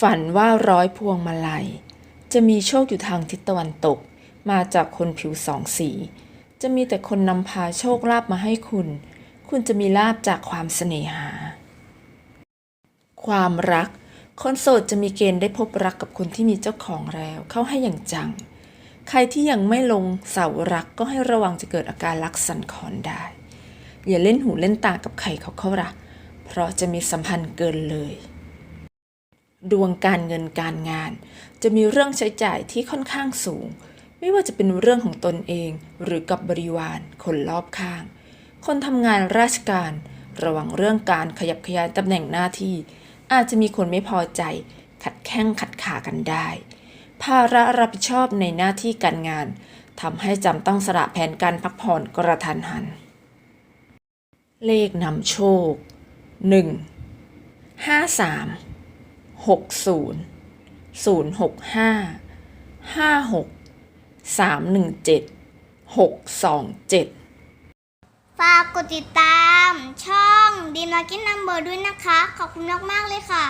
ฝันว่าร้อยพวงมาลัย จะมีโชคอยู่ทางทิศตะวันตก มาจากคนผิวสองสี จะมีแต่คนนำพาโชคลาภมาให้คุณ คุณจะมีลาภจากความเสน่หา ความรัก คนโสดจะมีเกณฑ์ได้พบรักกับคนที่มีเจ้าของแล้วเข้าให้อย่างจัง ใครที่ยังไม่ลงเสารักก็ให้ระวังจะเกิดอาการรักสันคอนได้ อย่าเล่นหูเล่นตากับใครเขาเข้ารักเพราะจะมีสัมพันธ์เกินเลย ดวงการเงินการงาน จะมีเรื่องใช้จ่ายที่ค่อนข้างสูง ไม่ว่าจะเป็นเรื่องของตนเอง หรือกับบริวารคนรอบข้าง คนทำงานราชการ ระวังเรื่องการขยับขยายตำแหน่งหน้าที่ อาจจะมีคนไม่พอใจ ขัดแข้งขัดขากันได้ ภาระรับผิดชอบในหน้าที่การงานทำให้จำต้องสละแผนการพักผ่อนกระทันหัน เลขนำโชค 1 5 3 หกศูนย์ศูนย์หกห้าห้าหกสามหนึ่งเจ็ดหกสองเจ็ดฝากกดติดตามช่องดีมากินนัมเบอร์ด้วยนะคะ ขอบคุณมาก ๆ เลยค่ะ